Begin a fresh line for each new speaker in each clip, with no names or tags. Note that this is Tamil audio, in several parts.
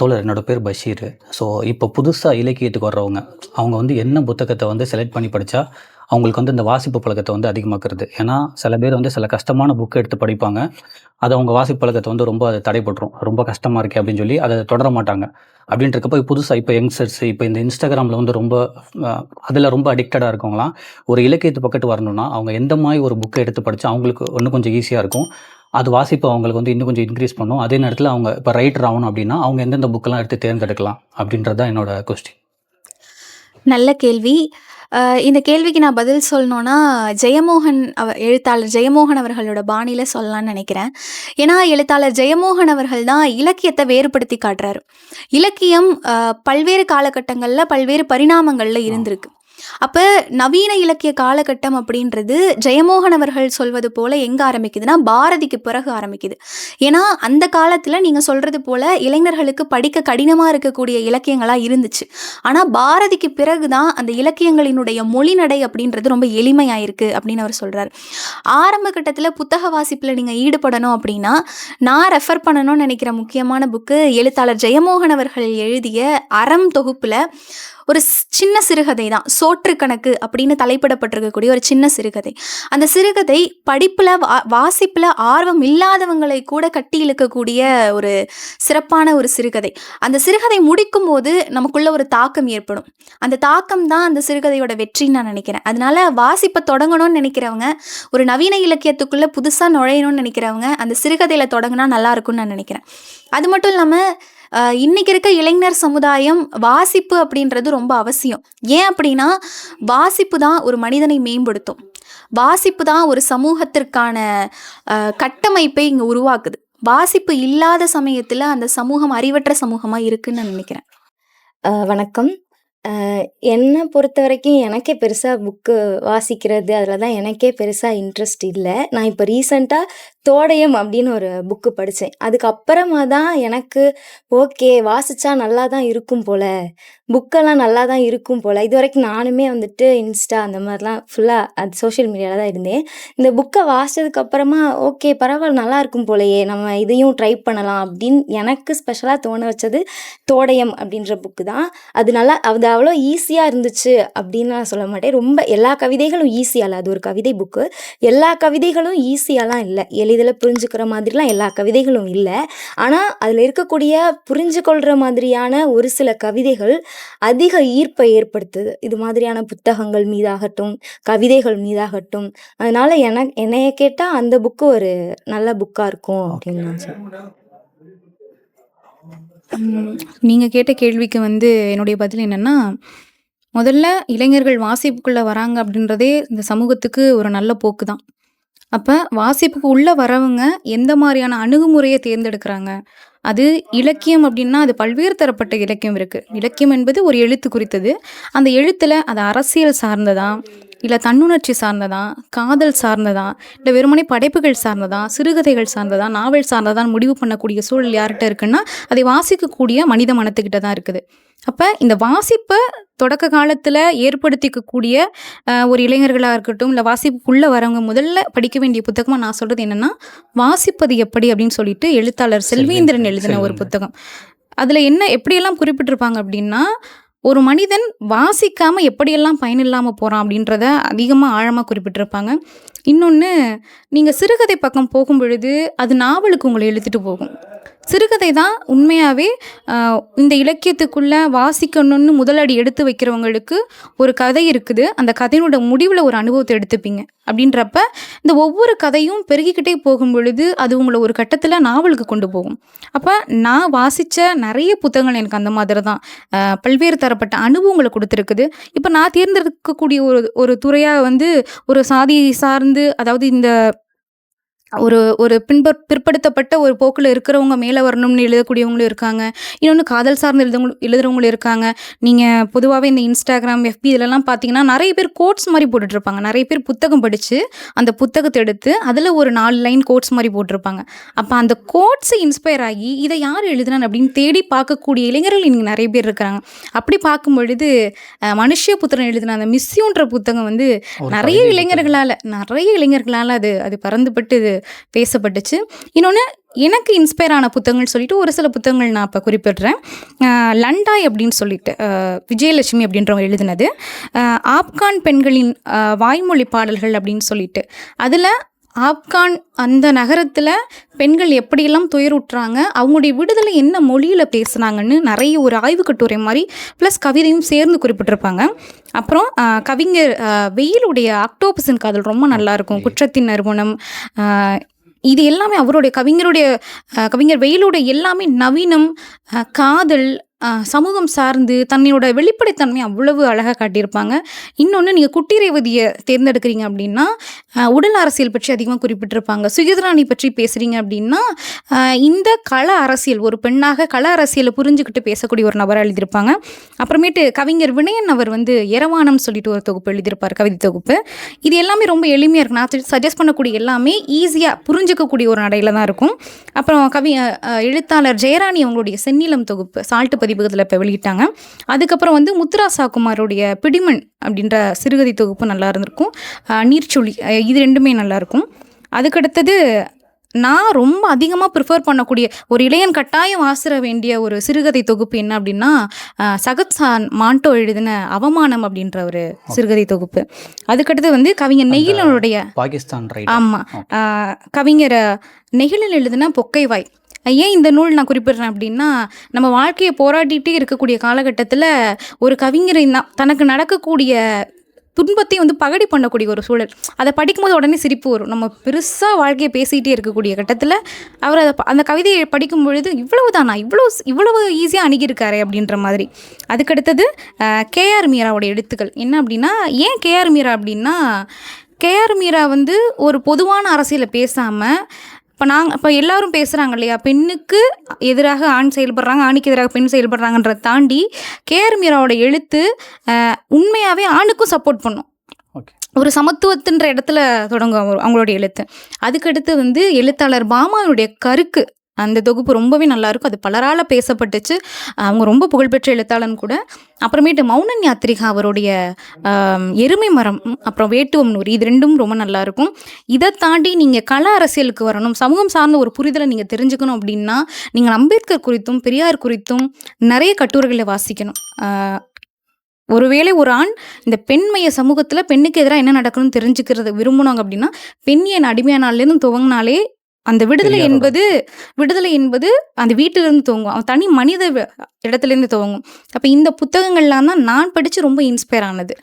தோழர் என்னோடய பேர் பஷீர். ஸோ இப்போ புதுசாக இலக்கியத்துக்கு வர்றவங்க அவங்க வந்து என்ன புத்தகத்தை வந்து செலக்ட் பண்ணி படித்தா அவங்களுக்கு வந்து இந்த வாசிப்பு பழக்கத்தை வந்து அதிகமாக்குறது. ஏன்னா சில பேர் வந்து சில கஷ்டமான புக்கை எடுத்து படிப்பாங்க. அது அவங்க வாசிப்பு பழக்கத்தை வந்து ரொம்ப அது தடைப்பட்டுரும் ரொம்ப கஷ்டமாக இருக்கே அப்படின்னு சொல்லி அதை தொடர மாட்டாங்க. அப்படின்றக்கப்போ புதுசாக இப்போ யங்ஸ்டர்ஸ் இப்போ இந்த இன்ஸ்டாகிராமில் வந்து ரொம்ப அதில் ரொம்ப அடிக்டடாக இருக்கவங்களாம் ஒரு இலக்கியத்து பக்கத்து வரணும்னா அவங்க எந்த மாதிரி ஒரு புக்கை எடுத்து படித்தா அவங்களுக்கு இன்னும் கொஞ்சம் ஈஸியாக இருக்கும். அது வாசிப்பு அவங்களுக்கு வந்து இன்னும் கொஞ்சம் இன்க்ரீஸ் பண்ணும். அதே நேரத்தில் அவங்க இப்போ ரைட்டர் ஆகணும் அப்படின்னா அவங்க எந்தெந்த புக்கெல்லாம் எடுத்து தேர்ந்தெடுக்கலாம் அப்படின்றது தான் என்னோட கொஸ்டின்
நல்ல கேள்வி. இந்த கேள்விக்கு நான் பதில் சொல்லணும்னா ஜெயமோகன் அவ எழுத்தாளர் ஜெயமோகன் அவர்களோட பாணியில் சொல்லலாம்னு நினைக்கிறேன். ஏன்னா எழுத்தாளர் ஜெயமோகன் அவர்கள் தான் இலக்கியத்தை வேறுபடுத்தி காட்டுறாரு. இலக்கியம் பல்வேறு காலகட்டங்களில் பல்வேறு பரிணாமங்களில் இருந்திருக்கு. அப்போ நவீன இலக்கிய காலகட்டம் அப்படின்றது ஜெயமோகன் அவர்கள் சொல்வது போல் எங்கே ஆரம்பிக்குதுன்னா பாரதிக்கு பிறகு ஆரம்பிக்குது. ஏன்னா அந்த காலத்தில் நீங்கள் சொல்கிறது போல் இளைஞர்களுக்கு படிக்க கடினமாக இருக்கக்கூடிய இலக்கியங்களாக இருந்துச்சு. ஆனால் பாரதிக்கு பிறகு தான் அந்த இலக்கியங்களினுடைய மொழிநடை அப்படின்றது ரொம்ப எளிமையாயிருக்கு அப்படின்னு அவர் சொல்கிறார் ஆரம்ப கட்டத்தில் புத்தக வாசிப்பில் நீங்கள் ஈடுபடணும் அப்படின்னா நான் ரெஃபர் பண்ணணும்னு நினைக்கிற முக்கியமான புக்கு எழுத்தாளர் ஜெயமோகன் அவர்கள் எழுதிய அறம் தொகுப்பில் ஒரு ஸ்- சின்ன சிறுகதை தான். சோற்று கணக்கு அப்படின்னு தலைப்பிடப்பட்டிருக்கக்கூடிய ஒரு சின்ன சிறுகதை. அந்த சிறுகதை படிப்பில் வா வாசிப்பில் ஆர்வம் இல்லாதவங்களை கூட கட்டி இழுக்கக்கூடிய ஒரு சிறப்பான ஒரு சிறுகதை. அந்த சிறுகதை முடிக்கும் போது நமக்குள்ள ஒரு தாக்கம் ஏற்படும். அந்த தாக்கம் தான் அந்த சிறுகதையோட வெற்றின்னு நான் நினைக்கிறேன். அதனால வாசிப்பை தொடங்கணும்னு நினைக்கிறவங்க ஒரு நவீன இலக்கியத்துக்குள்ளே புதுசாக நுழையணும்னு நினைக்கிறவங்க அந்த சிறுகதையில் தொடங்கினா நல்லா இருக்கும்னு நான் நினைக்கிறேன். அது மட்டும் இல்லாமல் இன்னைக்கு இருக்க இளைஞர் சமுதாயம் வாசிப்பு அப்படின்றது ரொம்ப அவசியம். ஏன் அப்படின்னா வாசிப்பு தான் ஒரு மனிதனை மேம்படுத்தும். வாசிப்பு தான் ஒரு சமூகத்திற்கான கட்டமைப்பை இங்கே உருவாக்குது. வாசிப்பு இல்லாத சமயத்தில் அந்த சமூகம் அறிவற்ற சமூகமாக இருக்குன்னு நான் நினைக்கிறேன்.
வணக்கம். என்னை பொறுத்த வரைக்கும் எனக்கே பெருசாக புக்கு வாசிக்கிறது அதில் தான் எனக்கே பெருசாக இன்ட்ரெஸ்ட் இல்லை. நான் இப்போ ரீசண்டாக தோடயம் அப்படின்னு ஒரு புக்கு படித்தேன் அதுக்கப்புறமா தான் எனக்கு ஓகே வாசித்தா நல்லா தான் இருக்கும் போல் புக்கெல்லாம் நல்லா தான் இருக்கும் போல். இது வரைக்கும் நானுமே வந்துட்டு இன்ஸ்டா அந்த மாதிரிலாம் ஃபுல்லாக அது சோஷியல் மீடியாவில் தான் இருந்தேன். இந்த புக்கை வாசித்ததுக்கப்புறமா ஓகே பரவாயில்ல நல்லா இருக்கும் போலயே நம்ம இதையும் ட்ரை பண்ணலாம் அப்படின்னு எனக்கு ஸ்பெஷலாக தோண வச்சது தோடயம் அப்படின்ற புக்கு தான். அது நல்லா அது அவ்வளோ ஈஸியாக இருந்துச்சு அப்படின்னு நான் சொல்ல மாட்டேன். ரொம்ப எல்லா கவிதைகளும் ஈஸியாக இல்லை அது ஒரு கவிதை புக்கு எல்லா கவிதைகளும் ஈஸியாலாம் இல்லை. எளிதில் புரிஞ்சுக்கிற மாதிரிலாம் எல்லா கவிதைகளும் இல்லை. ஆனால் அதில் இருக்கக்கூடிய புரிஞ்சு கொள்கிற மாதிரியான ஒரு சில கவிதைகள் அதிக ஈர்ப்பை ஏற்படுத்துது. இது மாதிரியான புத்தகங்கள் மீதாகட்டும் கவிதைகள் மீதாகட்டும். அதனால என என்னைய கேட்டால் அந்த புக்கு ஒரு நல்ல புக்காக இருக்கும் அப்படின்னு நான் சொல்லுவேன்
நீங்கள் கேட்ட கேள்விக்கு வந்து என்னுடைய பதில் என்னென்னா முதல்ல இளைஞர்கள் வாசிப்புக்குள்ளே வராங்க அப்படின்றதே இந்த சமூகத்துக்கு ஒரு நல்ல போக்கு தான் அப்போ வாசிப்புக்கு உள்ளே வரவங்க எந்த மாதிரியான அணுகுமுறையை தேர்ந்தெடுக்கிறாங்க? அது இலக்கியம் அப்படின்னா அது பல்வேறு தரப்பட்ட இலக்கியம் இருக்குது இலக்கியம் என்பது ஒரு எழுத்து குறித்தது. அந்த எழுத்தில் அது அரசியல் சார்ந்ததா? இல்லை தன்னுணர்ச்சி சார்ந்ததா காதல் சார்ந்ததா இல்லை வெறுமனே படைப்புகள் சார்ந்ததா சிறுகதைகள் சார்ந்ததா நாவல் சார்ந்ததான்னு முடிவு பண்ணக்கூடிய சூழல் யார்கிட்ட இருக்குன்னா அதை வாசிக்கக்கூடிய மனித மனத்துக்கிட்ட தான் இருக்குது அப்போ இந்த வாசிப்பை தொடக்க காலத்தில் ஏற்படுத்திக்கக்கூடிய ஒரு இளைஞர்களாக இருக்கட்டும் இல்லை வாசிப்புக்குள்ளே வரவங்க முதல்ல படிக்க வேண்டிய புத்தகமாக நான் சொல்கிறது என்னென்னா வாசிப்பது எப்படி அப்படின்னு சொல்லிட்டு எழுத்தாளர் செல்வேந்திரன் எழுதின ஒரு. புத்தகம் அதில் என்ன எப்படியெல்லாம் குறிப்பிட்டிருப்பாங்க அப்படின்னா ஒரு மனிதன் வாசிக்காமல் எப்படியெல்லாம் பயனில்லாமல் போகிறான் அப்படின்றத அதிகமாக ஆழமாக குறிப்பிட்டிருப்பாங்க. இன்னொன்று நீங்கள் சிறுகதை பக்கம் போகும் பொழுது அது நாவலுக்கு உங்களை இழுத்துட்டு போகும். சிறுகதை தான் உண்மையாகவே இந்த இலக்கியத்துக்குள்ளே வாசிக்கணும்னு முதலடி எடுத்து வைக்கிறவங்களுக்கு ஒரு கதை இருக்குது. அந்த கதையினோட முடிவில் ஒரு அனுபவத்தை எடுத்துப்பீங்க. அப்படின்றப்ப இந்த ஒவ்வொரு கதையும் பெருகிக்கிட்டே போகும் பொழுது அது உங்களை ஒரு கட்டத்தில் நாவலுக்கு கொண்டு போகும். அப்போ நான் வாசித்த நிறைய புத்தகங்கள் எனக்கு அந்த மாதிரி தான். பல்வேறு தரப்பட்ட அனுபவங்களை கொடுத்துருக்குது. இப்போ நான் தேர்ந்தெடுக்கக்கூடிய ஒரு ஒரு துறையாக வந்து ஒரு சாதி சார்ந்த வந்து அதாவது இந்த ஒரு ஒரு பின்பற் பிற்படுத்தப்பட்ட ஒரு போக்கில் இருக்கிறவங்க மேலே வரணும்னு எழுதக்கூடியவங்களும் இருக்காங்க. இன்னொன்று காதல் சார்ந்து எழுதவங்க எழுதுறவங்களும் இருக்காங்க. நீங்கள் பொதுவாகவே இந்த இன்ஸ்டாகிராம் எஃபி இதிலலாம் பார்த்தீங்கன்னா நிறைய பேர் கோட்ஸ் மாதிரி போட்டுட்ருப்பாங்க. நிறைய பேர் புத்தகம் படித்து அந்த புத்தகத்தை எடுத்து அதில் ஒரு நாலு லைன் கோட்ஸ் மாதிரி போட்டிருப்பாங்க. அப்போ அந்த கோட்ஸை இன்ஸ்பயர் ஆகி இதை யார் எழுதுனான் அப்படின்னு தேடி பார்க்கக்கூடிய இளைஞர்கள் இன்றைக்கி நிறைய பேர் இருக்கிறாங்க. அப்படி பார்க்கும் பொழுது அஹ், மனுஷ்யபுத்திரன் எழுதின அந்த மிஸ்யூன்ற புத்தகம் வந்து நிறைய இளைஞர்களால் நிறைய இளைஞர்களால் அது அது பறந்துபட்டு பேசப்பட்டுச்சு. இன்னொன்று எனக்கு இன்ஸ்பயர் ஆன புத்தகங்கள் சொல்லிட்டு ஒரு சில புத்தகங்கள் நான் இப்போ குறிப்பிடுறேன். லண்டாய் அப்படின்னு சொல்லிட்டு விஜயலட்சுமி அப்படின்றவங்க எழுதினது. ஆப்கான் பெண்களின் வாய்மொழி பாடல்கள் அப்படின்னு சொல்லிட்டு. அதில் ஆப்கான் அந்த நகரத்தில் பெண்கள் எப்படியெல்லாம் துயருற்றாங்க அவங்களுடைய விடுதலை என்ன மொழியில் பேசுனாங்கன்னு நிறைய ஒரு ஆய்வு கட்டுரை மாதிரி ப்ளஸ் கவிதையும் சேர்ந்து குறிப்பிட்டிருப்பாங்க. அப்புறம் கவிஞர் வெயிலுடைய அக்டோபஸின் காதல் ரொம்ப நல்லா இருக்கும். குற்றத்தின் நறுமணம் அஹ், இது எல்லாமே அவருடைய கவிஞருடைய கவிஞர் வெயிலுடைய எல்லாமே நவீனம் காதல் சமூகம் சார்ந்து தன்னையோட வெளிப்படைத்தன்மை அவ்வளவு அழகாக காட்டியிருப்பாங்க. இன்னொன்று நீங்கள் குட்டி ரேவதியை தேர்ந்தெடுக்கிறீங்க அப்படின்னா உடல் அரசியல் பற்றி அதிகமாக குறிப்பிட்டிருப்பாங்க. சுயதராணி பற்றி பேசுகிறீங்க அப்படின்னா இந்த கள அரசியல் ஒரு பெண்ணாக கள அரசியலை புரிஞ்சுக்கிட்டு பேசக்கூடிய ஒரு நபராக எழுதியிருப்பாங்க. அப்புறமேட்டு கவிஞர் வினயன் அவர் வந்து எரவானம் சொல்லிட்டு ஒரு தொகுப்பு எழுதியிருப்பார் கவிதை தொகுப்பு. இது எல்லாமே ரொம்ப எளிமையாக இருக்கும் நான் சஜஸ்ட் பண்ணக்கூடிய எல்லாமே ஈஸியாக புரிஞ்சுக்கக்கூடிய ஒரு நடையில் தான் இருக்கும். அப்புறம் கவி எழுத்தாளர் ஜெயராணி அவங்களுடைய செந்நிலம் தொகுப்பு சால்ட்டு பதிப்பகத்தில் இப்போ வெளியிட்டாங்க. அதுக்கப்புறம் வந்து முத்துரா சாக்குமாருடைய பிடிமன் அப்படின்ற சிறுகதை தொகுப்பு நல்லா இருந்திருக்கும். நீர்ச்சுழி இது ரெண்டுமே நல்லாயிருக்கும் அதுக்கடுத்தது நான் ரொம்ப அதிகமாக ப்ரிஃபர் பண்ணக்கூடிய ஒரு இளையன் கட்டாயம் வாசிட வேண்டிய ஒரு சிறுகதை தொகுப்பு என்ன அப்படின்னா சகத் சான் மாண்டோ எழுதின அவமானம் அப்படின்ற ஒரு சிறுகதை தொகுப்பு. அதுக்கடுத்து வந்து கவிஞர் நெய்யிலனுடைய
பாகிஸ்தான்
ஆமாம் கவிஞர் நெகிழல் எழுதின பொக்கைவாய் ஏன் இந்த நூல் நான் குறிப்பிடுறேன் அப்படின்னா நம்ம வாழ்க்கையை போராடிட்டே இருக்கக்கூடிய காலகட்டத்தில் ஒரு கவிஞரை தனக்கு நடக்கக்கூடிய துன்பத்தையும் வந்து பகடி பண்ணக்கூடிய ஒரு சூழல். அதை படிக்கும்போது உடனே சிரிப்பு வரும். நம்ம பெருசாக வாழ்க்கையை பேசிகிட்டே இருக்கக்கூடிய கட்டத்தில் அவர் அதை அந்த கவிதையை படிக்கும் பொழுது இவ்வளவு தானா இவ்வளோ இவ்வளவு ஈஸியாக அணுகியிருக்காரு அப்படின்ற மாதிரி. அதுக்கடுத்தது கேஆர் மீராவோட எழுத்துக்கள். என்ன அப்படின்னா ஏன் கேஆர் மீரா அப்படின்னா கேஆர் மீரா வந்து ஒரு பொதுவான அரசியலை பேசாமல் இப்போ நாங்கள் இப்போ எல்லாரும் பேசுகிறாங்க இல்லையா? பெண்ணுக்கு எதிராக ஆண் செயல்படுறாங்க ஆணுக்கு எதிராக பெண் செயல்படுறாங்கன்றத தாண்டி கேஆர் மீராவோட எழுத்து உண்மையாகவே ஆணுக்கும் சப்போர்ட் பண்ணும். ஒரு சமத்துவத்தின்ற இடத்துல தொடங்கும் அவர் அவங்களுடைய எழுத்து. அதுக்கடுத்து வந்து எழுத்தாளர் பாமாவுடைய கருக்கு அந்த தொகுப்பு ரொம்பவே நல்லாயிருக்கும் அது பலரால் பேசப்பட்டுச்சு. அவங்க ரொம்ப புகழ்பெற்ற எழுத்தாளன் கூட. அப்புறமேட்டு மௌனன் யாத்திரிகா அவருடைய எருமை மரம் அப்புறம் வேட்டுவம் நூறு இது ரெண்டும் ரொம்ப நல்லா இருக்கும் இதை தாண்டி நீங்கள் கல அரசியலுக்கு வரணும். சமூகம் சார்ந்த ஒரு புரிதலை நீங்கள் தெரிஞ்சுக்கணும் அப்படின்னா நீங்கள் அம்பேத்கர் குறித்தும் பெரியார் குறித்தும் நிறைய கட்டுரைகளை வாசிக்கணும். ஒருவேளை ஒரு ஆண் இந்த பெண்மைய சமூகத்தில் பெண்ணுக்கு எதிராக என்ன நடக்கணும்னு தெரிஞ்சுக்கிறத விரும்புனாங்க அப்படின்னா பெண் என் அடிமையானாலேருந்து துவங்கினாலே அந்த விடுதலை. என்பது விடுதலை என்பது அந்த வீட்டிலிருந்து துவங்கும் அவன் தனி மனித இடத்துலேருந்து துவங்கும் அப்போ இந்த புத்தகங்கள்லாம் தான் நான் படித்து ரொம்ப இன்ஸ்பயர் ஆனது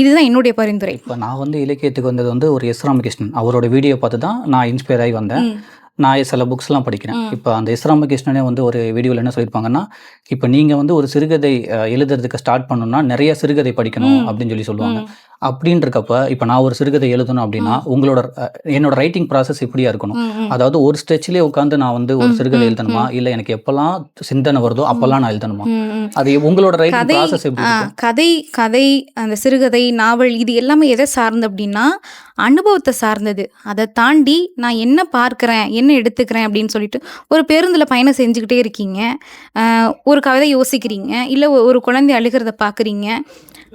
இதுதான் என்னுடைய பரிந்துரை
இப்போ நான் வந்து இலக்கியத்துக்கு வந்தது வந்து ஒரு எஸ் ராமகிருஷ்ணன் அவரோட வீடியோ பார்த்து தான் நான் இன்ஸ்பயர் ஆகி வந்தேன். நான் சில புக்ஸ்லாம் படிக்கிறேன். இப்போ அந்த எஸ் ராமகிருஷ்ணனே வந்து ஒரு வீடியோவில் என்ன சொல்லியிருப்பாங்கன்னா இப்போ நீங்கள் வந்து ஒரு சிறுகதை எழுதுறதுக்கு ஸ்டார்ட் பண்ணணும்னா நிறைய சிறுகதை படிக்கணும். அப்படின்னு சொல்லி சொல்லுவாங்க. அப்படின்றக்கப்ப இப்போ நான் ஒரு சிறுகதை எழுதணும் அப்படின்னா உங்களோட என்னோட ரைட்டிங் ப்ராசஸ் இப்படியா இருக்கணும். அதாவது ஒரு ஸ்டெச்லேயே உட்காந்து நான் வந்து ஒரு சிறுகதை எழுதணுமா? இல்லை எனக்கு எப்போல்லாம் சிந்தனை வருதோ அப்போல்லாம் நான் எழுதணுமா. அது உங்களோட ரைட்டிங் ப்ராசஸ் எப்படி
கதை கதை அந்த சிறுகதை நாவல் இது எல்லாமே எதை சார்ந்து அப்படின்னா அனுபவத்தை சார்ந்தது. அதை தாண்டி நான் என்ன பார்க்குறேன் என்ன எடுத்துக்கிறேன் அப்படின்னு சொல்லிட்டு ஒரு பேருந்தில் பயணம் செஞ்சுக்கிட்டே இருக்கீங்க. ஒரு கவிதை யோசிக்கிறீங்க. இல்லை ஒரு குழந்தை அழுகிறத பார்க்குறீங்க.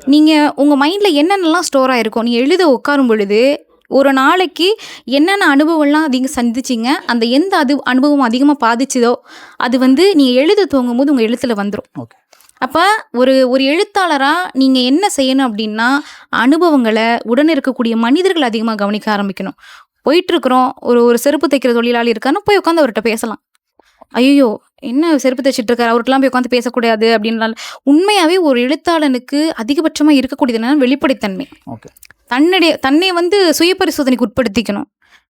நீங்கள் உங்கள் மைண்டில் என்னென்னலாம் ஸ்டோர் ஆகிருக்கும் நீ எழுத உட்காரும் பொழுது ஒரு நாளைக்கு என்னென்ன அனுபவம்லாம் அதிகம் சந்திச்சிங்க? அந்த எந்த அது அனுபவம் அதிகமாக பாதிச்சுதோ அது வந்து நீங்கள் எழுத துவங்கும் போது உங்கள் எழுத்தில் வந்துடும்
ஓகே
அப்போ ஒரு ஒரு எழுத்தாளராக நீங்கள் என்ன செய்யணும் அப்படின்னா அனுபவங்களை உடன் இருக்கக்கூடிய மனிதர்கள் அதிகமாக கவனிக்க ஆரம்பிக்கணும். போயிட்டுருக்குறோம் ஒரு ஒரு செருப்பு தைக்கிற தொழிலாளி இருக்காருன்னா போய் உட்காந்து அவர்கிட்ட பேசலாம். ஐயோ என்ன செருப்பு தைச்சிட்டு இருக்காரு அவர்கிட்டலாம் போய் உட்காந்து பேசக்கூடாது அப்படின்லாம் உண்மையாகவே ஒரு எழுத்தாளனுக்கு அதிகபட்சமாக இருக்கக்கூடியது என்னன்னா வெளிப்படைத்தன்மை.
ஓகே.
தன்னுடைய தன்னை வந்து சுய பரிசோதனைக்கு உட்படுத்திக்கணும்.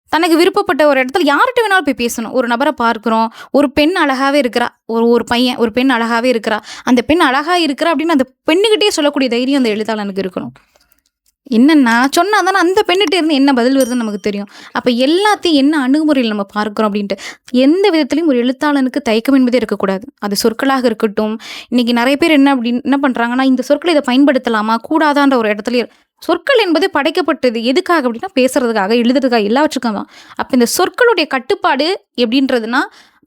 தனக்கு விருப்பப்பட்ட ஒரு இடத்துல யார்கிட்ட வேணாலும் போய் பேசணும். ஒரு நபரை பார்க்குறோம். ஒரு பெண் அழகாவே இருக்கிறா. ஒரு ஒரு பையன் ஒரு பெண் அழகாவே இருக்கிறா. அந்த பெண் அழகா இருக்கிறா அப்படின்னு அந்த பெண்ணுகிட்டே சொல்லக்கூடிய தைரியம் அந்த எழுத்தாளனுக்கு இருக்கணும். என்னன்னா சொன்னால் தானே அந்த பெண்ணிட்ட இருந்து என்ன பதில் வருதுன்னு நமக்கு தெரியும். அப்போ எல்லாத்தையும் என்ன அணுகுமுறையில் நம்ம பார்க்குறோம் அப்படின்ட்டு எந்த விதத்துலையும் ஒரு எழுத்தாளனுக்கு தயக்கம் என்பதே இருக்கக்கூடாது. அது சொற்களாக இருக்கட்டும். இன்றைக்கி நிறைய பேர் என்ன அப்படின்னு என்ன பண்ணுறாங்கன்னா இந்த சொற்களை இதை பயன்படுத்தலாமா? கூடாதான்ற ஒரு இடத்துல சொற்கள் என்பது படைக்கப்பட்டது எதுக்காக அப்படின்னா பேசுறதுக்காக எழுதுறதுக்காக எல்லாவற்றுக்கும் தான். அப்போ இந்த சொற்களுடைய கட்டுப்பாடு எப்படின்றதுனா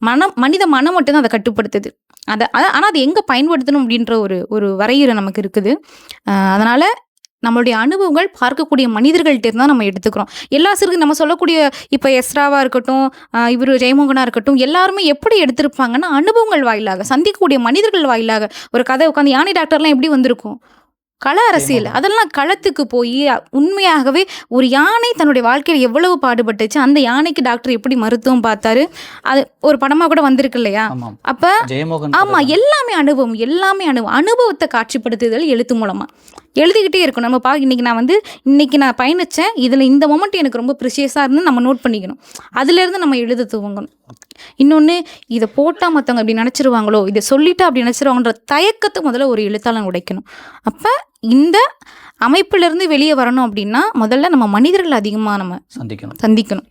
மனம் மனித மனம் மட்டும்தான் அதை கட்டுப்படுத்துது. அதை ஆனால் அது எங்கே பயன்படுத்தணும் அப்படின்ற ஒரு ஒரு வரையறை நமக்கு இருக்குது. அதனால் நம்மளுடைய அனுபவங்கள் பார்க்கக்கூடிய மனிதர்கள்ட்ட இருந்தால் நம்ம எடுத்துக்கிறோம். எல்லா சிறுகு நம்ம சொல்லக்கூடிய இப்போ எஸ்ராவாக இருக்கட்டும் இவர் ஜெயமோகனாக இருக்கட்டும் எல்லாருமே எப்படி எடுத்திருப்பாங்கன்னா அனுபவங்கள் வாயிலாக சந்திக்கக்கூடிய மனிதர்கள் வாயிலாக ஒரு கதை உட்காந்து யானை டாக்டர்லாம் எப்படி வந்திருக்கும்? கள அரசியல். அதெல்லாம் களத்துக்கு போய் உண்மையாகவே ஒரு யானை தன்னுடைய வாழ்க்கையில் எவ்வளவு பாடுபட்டுச்சு அந்த யானைக்கு டாக்டர் எப்படி மருத்துவம் பார்த்தாரு அது ஒரு படமாக கூட வந்திருக்கு இல்லையா? அப்போ ஆமா எல்லாமே அனுபவம் எல்லாமே அனுபவம் அனுபவத்தை காட்சிப்படுத்துதல் எழுத்து மூலமா. எழுதிக்கிட்டே இருக்கும் நம்ம பா இன்னைக்கு நான் வந்து இன்னைக்கு நான் பயணிச்சேன். இதுல இந்த மொமெண்ட் எனக்கு ரொம்ப ப்ரிஷியஸாக இருந்து நம்ம நோட் பண்ணிக்கணும். அதுல இருந்து நம்ம எழுத துவங்கணும். இன்னொன்று இதை போட்டால் மற்றவங்க அப்படி நினச்சிருவாங்களோ இதை சொல்லிட்டா அப்படி நினச்சிருவாங்கன்ற தயக்கத்தை முதல்ல ஒரு எழுத்தாளன் உடைக்கணும். அப்போ இந்த அமைப்பிலிருந்து வெளியே வரணும் அப்படின்னா முதல்ல நம்ம மனிதர்கள் அதிகமாக நம்ம
சந்திக்கணும்.
சந்திக்கணும்.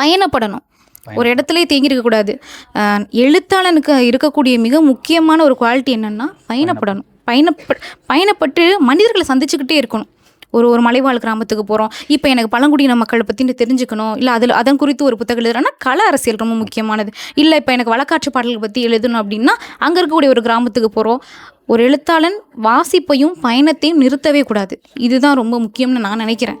பயணப்படணும். ஒரு இடத்துலயே தேங்கி இருக்கக்கூடாது. அஹ் எழுத்தாளனுக்கு இருக்கக்கூடிய மிக முக்கியமான ஒரு குவாலிட்டி என்னன்னா பயணப்படணும். பயணப்ப பயணப்பட்டு மனிதர்களை சந்திச்சுக்கிட்டே இருக்கணும். ஒரு ஒரு மலைவாழ் கிராமத்துக்கு போகிறோம் இப்போ எனக்கு பழங்குடியின மக்களை பற்றி தெரிஞ்சுக்கணும். இல்லை அதில் அதன் குறித்து ஒரு புத்தகம் எழுதுறேன்னா கள அரசியல் ரொம்ப முக்கியமானது. இல்லை இப்போ எனக்கு வழக்காற்று பாடல்கள் பற்றி எழுதணும் அப்படின்னா அங்கே இருக்கக்கூடிய ஒரு கிராமத்துக்கு போகிறோம் ஒரு எழுத்தாளன் வாசிப்பையும் பயணத்தையும் நிறுத்தவே கூடாது. இதுதான் ரொம்ப முக்கியம்னு நான் நினைக்கிறேன்.